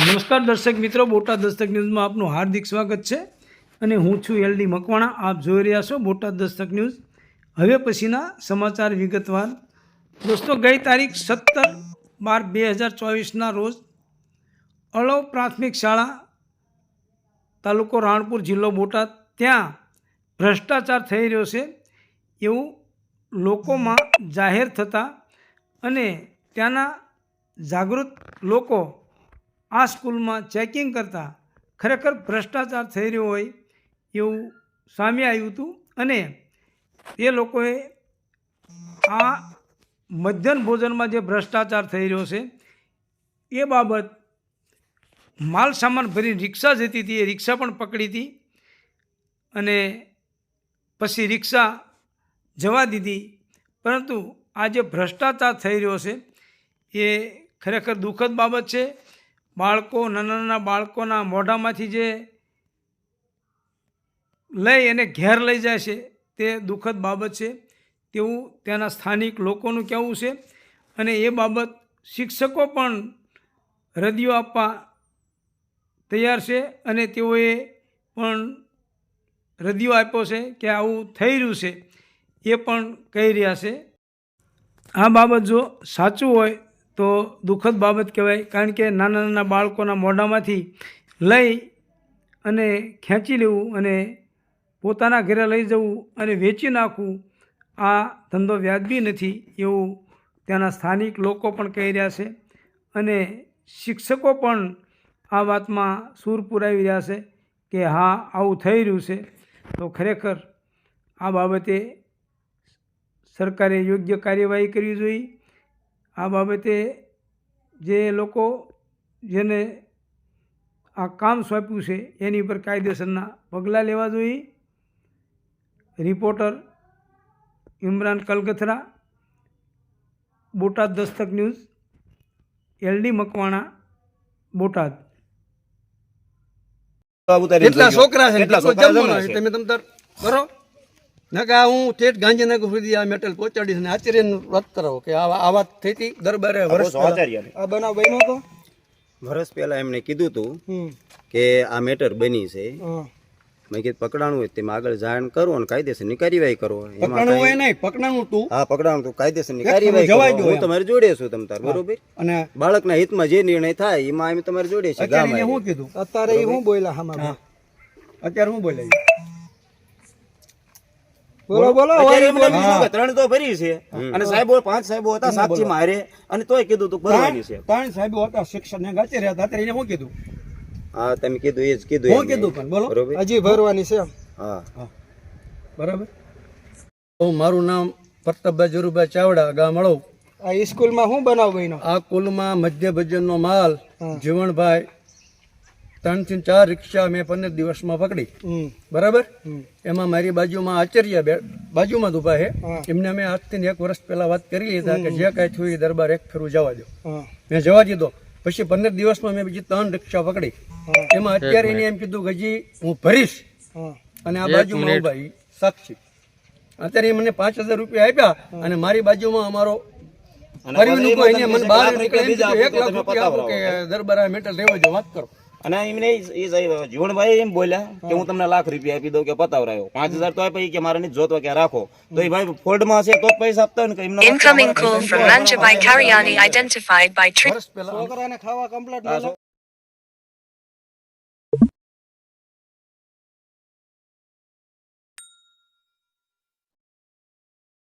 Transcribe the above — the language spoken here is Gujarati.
નમસ્કાર દર્શક મિત્રો, બોટાદ દસ્તક ન્યૂઝમાં આપનું હાર્દિક સ્વાગત છે અને હું છું એલડી મકવાણા. આપ જોઈ રહ્યા છો બોટાદ દસ્તક ન્યૂઝ. હવે પછીના સમાચાર વિગતવાર. દોસ્તો, ગઈ તારીખ સત્તર બાર બે હજાર ચોવીસના રોજ અળવ પ્રાથમિક શાળા તાલુકો રાણપુર જિલ્લો બોટાદ. ત્યાં ભ્રષ્ટાચાર થઈ રહ્યો છે એવું લોકોમાં જાહેર થતાં અને ત્યાંના જાગૃત લોકો આ સ્કૂલમાં ચેકિંગ કરતાં ખરેખર ભ્રષ્ટાચાર થઈ રહ્યો હોય એવું સામે આવ્યું હતું અને એ લોકોએ આ મધ્યાહન ભોજનમાં જે ભ્રષ્ટાચાર થઈ રહ્યો છે, એ બાબત માલ સામાન ભરી રિક્ષા જતી હતી, એ રિક્ષા પણ પકડી હતી અને પછી રિક્ષા જવા દીધી. પરંતુ આ જે ભ્રષ્ટાચાર થઈ રહ્યો છે, એ ખરેખર દુઃખદ બાબત છે. બાળકો નાના નાના બાળકોના મોઢામાંથી જે લઈ એને ઘેર લઈ જાય છે, તે દુઃખદ બાબત છે. તેવું ત્યાંના સ્થાનિક લોકોનું કહેવું છે. અને એ બાબત શિક્ષકો પણ રદિયો આપવા તૈયાર છે અને તેઓએ પણ રદિયો આપ્યો છે કે આવું થઈ રહ્યું છે, એ પણ કહી રહ્યા છે. આ બાબત જો સાચું હોય તો દુઃખદ બાબત કહેવાય. કારણ કે નાના નાના બાળકોના મોઢામાંથી લઈ અને ખેંચી લેવું અને પોતાના ઘરે લઈ જવું અને વેચી નાખવું, આ ધંધો વ્યાજબી નથી એવું ત્યાંના સ્થાનિક લોકો પણ કહી રહ્યા છે. અને શિક્ષકો પણ આ વાતમાં સૂર પુરાવી રહ્યા છે કે હા, આવું થઈ રહ્યું છે. તો ખરેખર આ બાબતે સરકારે યોગ્ય કાર્યવાહી કરવી જોઈએ. આ બાબતે જે લોકો જેને આ કામ સોંપ્યું છે એની પર કાયદેસરના પગલાં લેવા જોઈએ. Reporter Imran Kalgathara Botad Dastak news LD Makwana Botad. કેટલા છોકરા છે કેટલા જમવાનો છે? છે? તમે તમ તાર કરો. નકા હું ઠેઠ ગાંધીનગર સુધી આ મેટલ પહોંચાડીશ ને આચાર્યનું રદ કરો કે આ આ વાત થઈ હતી દરબારે વર્ષ આ બનાવ બન્યો હતો? વર્ષ પહેલા એમણે કીધું હતું કે આ મેટર બની છે. હા. મેં કીધું પકડાણું હોય તેમાં આગળ જાણ કરો અને કાયદેસરની કાર્યવાહી કરો. એમાં પકડાણું હોય નહીં પકડાણું તું. હા પકડાણું તો કાયદેસરની કાર્યવાહી કરો. હું. તમારી જોડે છું તમ તાર બરોબર? અને બાળકના હિતમાં જે નિર્ણય થાય એમાં અમે તમારી જોડે છે અત્યારે કીધું? એ બોલ્યા હામાં અત્યારે શું બોલ્યા? બોલો બોલો ત્રણ તો ભરી છે. અને સાહેબો પાંચ સાહેબો હતા સાક્ષી મારે. અને તોય કીધું તું ભરવાની છે. ત્રણ સાહેબો હતા શિક્ષણ ને ગાચે રહ્યા હતા. એને શું કીધું? હા તમે કીધું એ જ કીધું હું કીધું પણ બોલો. હજી ભરવાની છે હા. બરાબર? મારું નામ પ્રતાપભાઈ જરુભાઈ ચાવડા ગામ અળવ આ સ્કૂલમાં શું બનાવ બન્યો? આ કુલમાં મધ્ય ભજનનો માલ જીવણભાઈ ત્રણથી ચાર રિક્ષા મેં પંદર દિવસમાં પકડી. બરાબર? એમાં મારી બાજુમાં આચાર્ય બાજુમાં જ ઊભા છે. એમને મેં આજથી એક વર્ષ પહેલા વાત કરી લીધા કે જે કાંઈ થયું એ દરબાર એક ફેરું જવા દો. મેં જવા દીધો. પછી પંદર દિવસમાં મેં બીજી ત્રણ રિક્ષા પકડી. એમાં અત્યારે એને એમ કીધું કે હજી હું ભરીશ. અને આ બાજુમાં ઊભા સાક્ષી. અત્યારે મને પાંચ હજાર રૂપિયા આપ્યા અને મારી બાજુમાં અમારો ફરીનું મને બહાર નીકળે એક લાખ રૂપિયા આપો કે દરબાર આ મેટલ રહેવા જો વાત કરો. અને એમને એ જીવણભાઈ એમ બોલ્યા કે હું. તમને લાખ રૂપિયા આપી દઉં કે પતાવરાયો પાંચ હજાર તો આપી કે મારે જોતો કે રાખો. તો એ ભાઈ ફોલ્ડમાં છે તો જ પૈસા આપતા હોય ને એમને એમનો call from Manjabai Karyani identified by Trick. છોકરાને ખાવા કમ્પ્લીટ